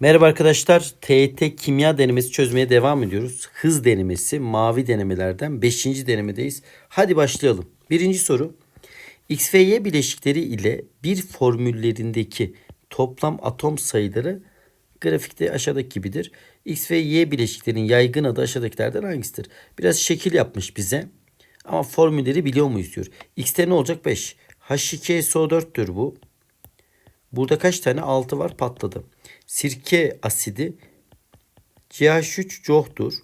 Merhaba arkadaşlar. TYT kimya denemesi çözmeye devam ediyoruz. Hız denemesi mavi denemelerden 5. denemedeyiz. Hadi başlayalım. Birinci soru. X ve Y bileşikleri ile bir formüllerindeki toplam atom sayıları grafikte aşağıdaki gibidir. X ve Y bileşiklerinin yaygın adı aşağıdakilerden hangisidir? Biraz şekil yapmış bize. Ama formülleri biliyor muyuz diyor. X'te ne olacak? 5. H2SO4'tür bu. Burada kaç tane? 6 var patladı. Sirke asidi CH3 cohtur.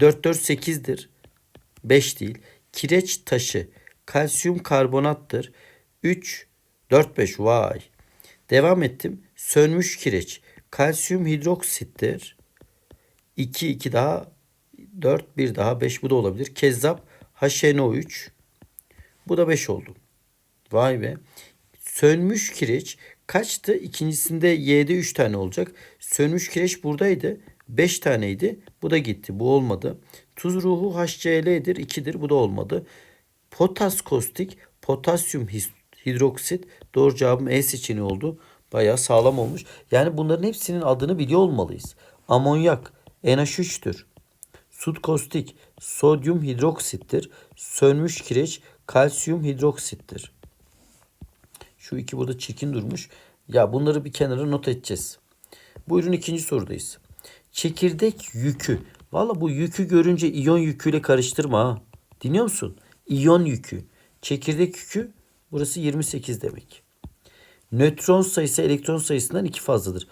4 4 8'dir. 5 değil. Kireç taşı kalsiyum karbonattır. 3 4 5 vay. Devam ettim. Sönmüş kireç kalsiyum hidroksittir. 2 2 daha 4 1 daha 5 bu da olabilir. Kezzap HNO3 bu da 5 oldu. Vay be. Sönmüş kireç kaçtı? İkincisinde Y'de 3 tane olacak. Sönmüş kireç buradaydı. 5 taneydi. Bu da gitti. Bu olmadı. Tuz ruhu HCl'dir. 2'dir. Bu da olmadı. Potas kostik, potasyum hidroksit. Doğru cevabım E seçeneği oldu. Bayağı sağlam olmuş. Yani bunların hepsinin adını biliyor olmalıyız. Amonyak NH3'tür. Sud kostik, sodyum hidroksittir. Sönmüş kireç, kalsiyum hidroksittir. Şu iki burada çirkin durmuş. Ya bunları bir kenara not edeceğiz. Buyurun ikinci sorudayız. Çekirdek yükü. Valla bu yükü görünce iyon yüküyle karıştırma ha. Dinliyor musun? İyon yükü. Çekirdek yükü burası 28 demek. Nötron sayısı elektron sayısından iki fazladır.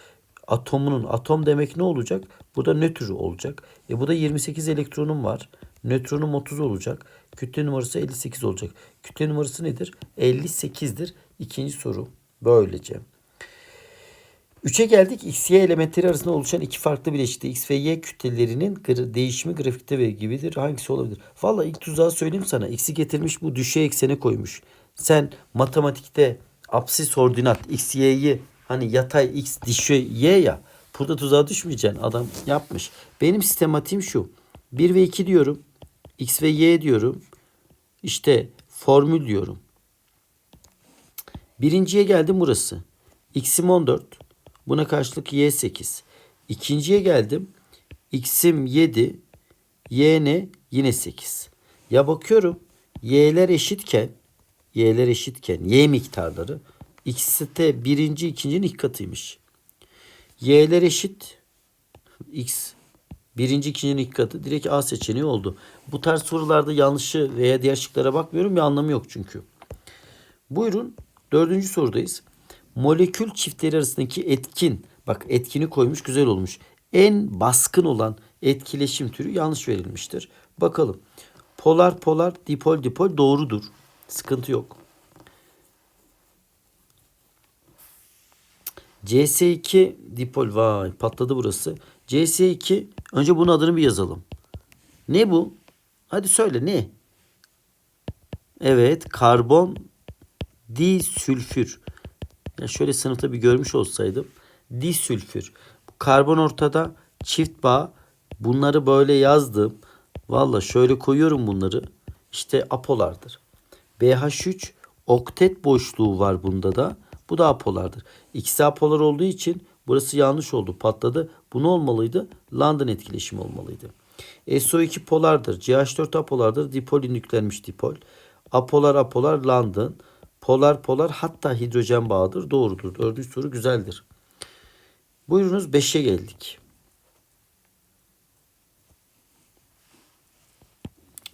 Atomunun atom demek ne olacak? Burada nötr olacak. E bu da 28 elektronum var. Nötronum 30 olacak. Kütle numarası 58 olacak. Kütle numarası nedir? 58'dir. İkinci soru böylece. 3'e geldik. X, Y elementleri arasında oluşan iki farklı bileşikte X ve Y kütlelerinin değişimi grafikte ve gibidir. Hangisi olabilir? Valla ilk tuzağı söyleyeyim sana. X'i getirmiş bu düşey eksene koymuş. Sen matematikte apsis ordinat X, Y'yi hani yatay X, düşey Y ya. Burada tuzağa düşmeyeceksin. Adam yapmış. Benim sistematiğim şu. 1 ve 2 diyorum. X ve Y diyorum. İşte formül diyorum. Birinciye geldim burası. X'im 14. Buna karşılık Y 8. İkinciye geldim. X'im 7. Y ne? Yine 8. Ya bakıyorum. Y'ler eşitken Y'ler eşitken Y miktarları X'te birinci ikincinin ilk katıymış. Y'ler eşit. X birinci ikincinin ilk katı direkt A seçeneği oldu. Bu tarz sorularda yanlışı veya diğer şıklara bakmıyorum. Bir anlamı yok çünkü. Buyurun Dördüncü sorudayız. Molekül çiftleri arasındaki etkin, bak etkini koymuş güzel olmuş. En baskın olan etkileşim türü yanlış verilmiştir. Bakalım. Polar polar, dipol dipol doğrudur. Sıkıntı yok. CS2 dipol vay patladı burası. CS2 önce bunun adını bir yazalım. Ne bu? Hadi söyle ne? Evet karbon disülfür. Ya şöyle sınıfta bir görmüş olsaydım. Disülfür. Karbon ortada çift bağ. Bunları böyle yazdım. Valla şöyle koyuyorum bunları. İşte apolardır. BH3 oktet boşluğu var bunda da. Bu da apolardır. İkisi apolar olduğu için burası yanlış oldu. Patladı. Bu ne olmalıydı? London etkileşimi olmalıydı. SO2 polardır. CH4 apolardır. Dipol nüklenmiş dipol. Apolar apolar London. Polar polar hatta hidrojen bağıdır. Doğrudur. Dördüncü soru güzeldir. Buyurunuz 5'e geldik.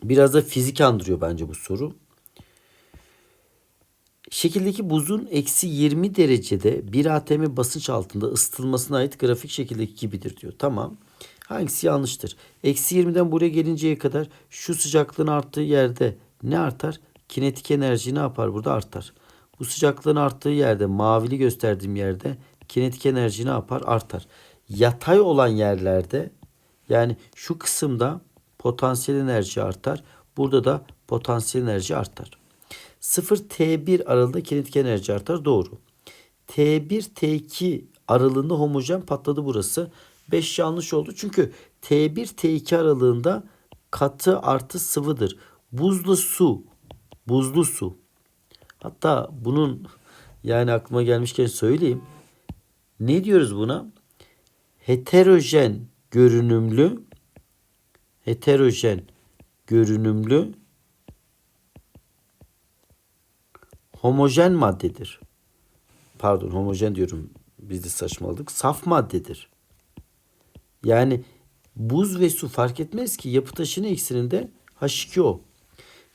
Biraz da fizik andırıyor bence bu soru. Şekildeki buzun eksi 20 derecede 1 atm basınç altında ısıtılmasına ait grafik şekildeki gibidir diyor. Tamam. Hangisi yanlıştır? Eksi 20'den buraya gelinceye kadar şu sıcaklığın arttığı yerde ne artar? kinetik enerji ne yapar burada artar. Bu sıcaklığın arttığı yerde mavili gösterdiğim yerde kinetik enerji ne yapar artar. Yatay olan yerlerde yani şu kısımda potansiyel enerji artar. Burada da potansiyel enerji artar. 0 T1 aralığında kinetik enerji artar. Doğru. T1 T2 aralığında homojen patladı burası. 5 yanlış oldu. Çünkü T1 T2 aralığında katı artı sıvıdır. Buzlu su buzlu su. Hatta bunun yani aklıma gelmişken söyleyeyim. Ne diyoruz buna? Heterojen görünümlü heterojen görünümlü homojen maddedir. Pardon homojen diyorum. Biz de saçmaladık. Saf maddedir. Yani buz ve su fark etmez ki yapı taşının iksirinde H2O.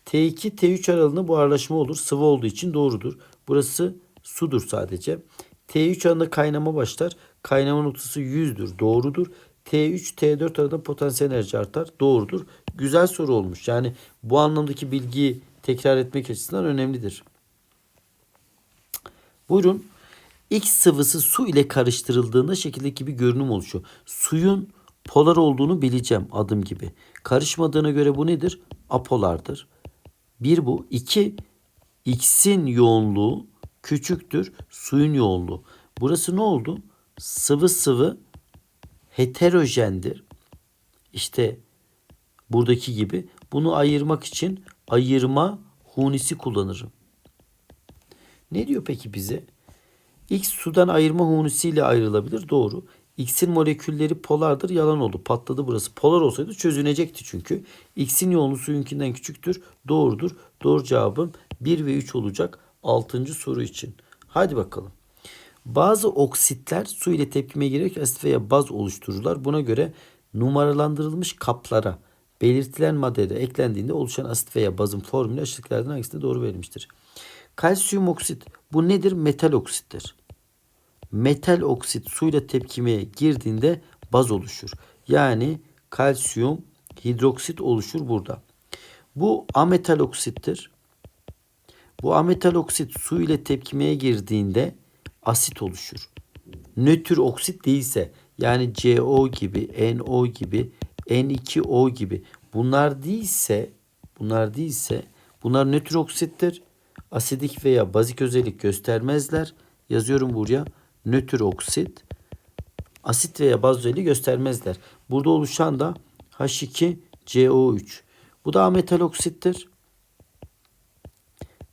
T2 T3 aralığında buharlaşma olur. Sıvı olduğu için doğrudur. Burası sudur sadece. T3 aralığında kaynama başlar. Kaynama noktası 100'dür. Doğrudur. T3 T4 arasında potansiyel enerji artar. Doğrudur. Güzel soru olmuş. Yani bu anlamdaki bilgiyi tekrar etmek açısından önemlidir. Buyurun. X sıvısı su ile karıştırıldığında şekildeki bir görünüm oluşuyor. Suyun polar olduğunu bileceğim adım gibi. Karışmadığına göre bu nedir? Apolardır. Bir bu. İki, X'in yoğunluğu küçüktür suyun yoğunluğu. Burası ne oldu? Sıvı sıvı heterojendir. İşte buradaki gibi bunu ayırmak için ayırma hunisi kullanırım. Ne diyor peki bize? X sudan ayırma hunisiyle ayrılabilir. Doğru. X'in molekülleri polardır. Yalan oldu. Patladı burası. Polar olsaydı çözünecekti çünkü. X'in yoğunluğu suyunkinden küçüktür. Doğrudur. Doğru cevabım 1 ve 3 olacak 6. soru için. Hadi bakalım. Bazı oksitler su ile tepkimeye girerek asit veya baz oluştururlar. Buna göre numaralandırılmış kaplara belirtilen maddede eklendiğinde oluşan asit veya bazın formülü aşağıdakilerden hangisinde doğru verilmiştir? Kalsiyum oksit bu nedir? Metal oksittir. Metal oksit suyla tepkimeye girdiğinde baz oluşur. Yani kalsiyum hidroksit oluşur burada. Bu ametal oksittir. Bu ametal oksit su ile tepkimeye girdiğinde asit oluşur. Nötr oksit değilse yani CO gibi, NO gibi, N2O gibi bunlar değilse bunlar değilse bunlar nötr oksittir. Asidik veya bazik özellik göstermezler. Yazıyorum buraya. Nötr oksit asit veya baz özelliği göstermezler. Burada oluşan da H2CO3. Bu da ametal oksittir.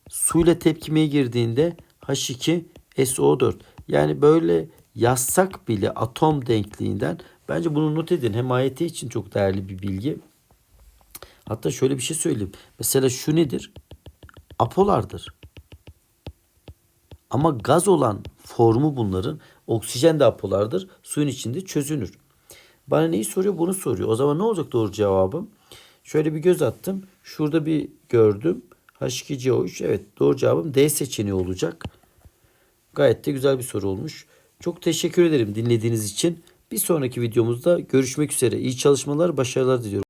Suyla tepkimeye girdiğinde H2SO4. Yani böyle yazsak bile atom denkliğinden bence bunu not edin. Hem AYT için çok değerli bir bilgi. Hatta şöyle bir şey söyleyeyim. Mesela şu nedir? Apolardır. Ama gaz olan formu bunların oksijen de apolardır. Suyun içinde çözünür. Bana neyi soruyor? Bunu soruyor. O zaman ne olacak doğru cevabım? Şöyle bir göz attım. Şurada bir gördüm. H2CO3. Evet doğru cevabım D seçeneği olacak. Gayet de güzel bir soru olmuş. Çok teşekkür ederim dinlediğiniz için. Bir sonraki videomuzda görüşmek üzere. İyi çalışmalar, başarılar diliyorum.